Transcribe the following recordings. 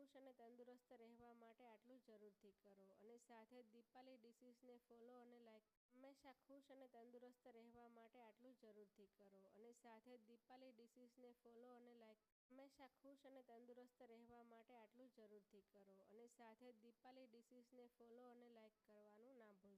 ખુશ અને તંદુરસ્ત રહેવા માટે આટલું જરૂરથી કરો. અને સાથે દીપાલી ડિસીઝને ફોલો અને લાઈક હંમેશા ખુશ અને તંદુરસ્ત રહેવા માટે આટલું જરૂરથી કરો. અને સાથે દીપાલી ડિસીઝને ફોલો અને લાઈક હંમેશા ખુશ અને તંદુરસ્ત રહેવા માટે આટલું જરૂરથી કરો. અને સાથે દીપાલી ડિસીઝને ફોલો અને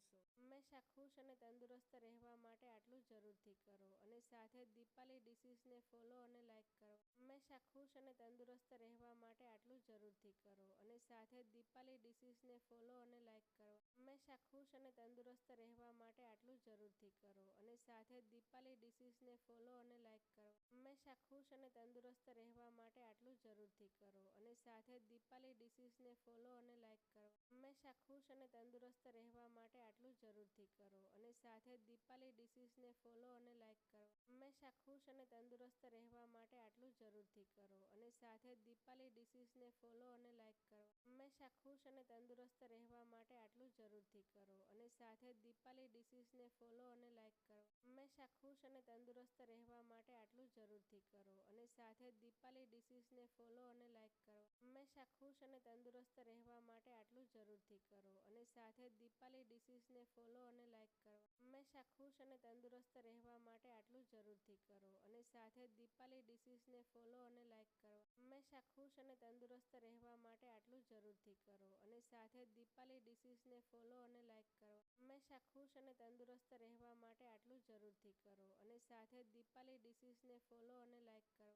ભૂલશો હંમેશા ખુશ અને તંદુરસ્ત રહેવા માટે આટલું જરૂરથી કરો અને સાથે દીપાલી ડિસીઝને ફોલો અને લાઇક કરો. હંમેશા ખુશ અને તંદુરસ્ત રહેવા માટે આટલું જરૂરથી કરો અને સાથે દીપાલી ડિસીઝને ફોલો અને લાઇક કરો. હંમેશા ખુશ અને તંદુરસ્ત રહેવા માટે આટલું જરૂરથી કરો અને સાથે દીપાલી ડિસીઝને ફોલો અને લાઇક કરો. હંમેશા ખુશ અને તંદુરસ્ત રહેવા માટે આટલું જરૂરથી કરો અને સાથે દીપાલી ડિસીઝને ફોલો અને લાઇક હંમેશા ખુશ અને તંદુરસ્ત રહેવા માટે આટલું જરૂરથી કરો અને સાથે દીપાલી ડિસીઝને ફોલો અને લાઇક કરો. હંમેશા ખુશ અને તંદુરસ્ત રહેવા માટે આટલું જરૂરથી કરો અને સાથે દીપાલી ડિસીઝને ફોલો અને લાઇક કરો. હંમેશા ખુશ અને તંદુરસ્ત રહેવા માટે આટલું જરૂરથી કરો અને સાથે દીપાલી ડિસીઝને ફોલો અને લાઇક કરો. હંમેશા ખુશ અને તંદુરસ્ત રહેવા માટે આટલું જરૂરથી કરો અને સાથે દીપાલી ડિશિસને ફોલો અને હંમેશા ખુશ અને તંદુરસ્ત રહેવા માટે આટલું જરૂરથી કરો અને સાથે દીપાલી ડિશિસને ફોલો અને લાઇક કરવા હંમેશા ખુશ અને તંદુરસ્ત રહેવા માટે આટલું જરૂરથી કરો અને સાથે દીપાલી ડિશિસને ફોલો અને લાઇક કરવા હંમેશા ખુશ અને તંદુરસ્ત રહેવા માટે આટલું જરૂરથી કરો અને સાથે દીપાલી ડિશીઝને ફોલો અને લાઇક કરવા હંમેશા ખુશ અને તંદુરસ્ત રહેવા માટે આટલું જરૂરથી કરો અને સાથે દીપાલી ડિશિસને ફોલો અને લાઇક કરવા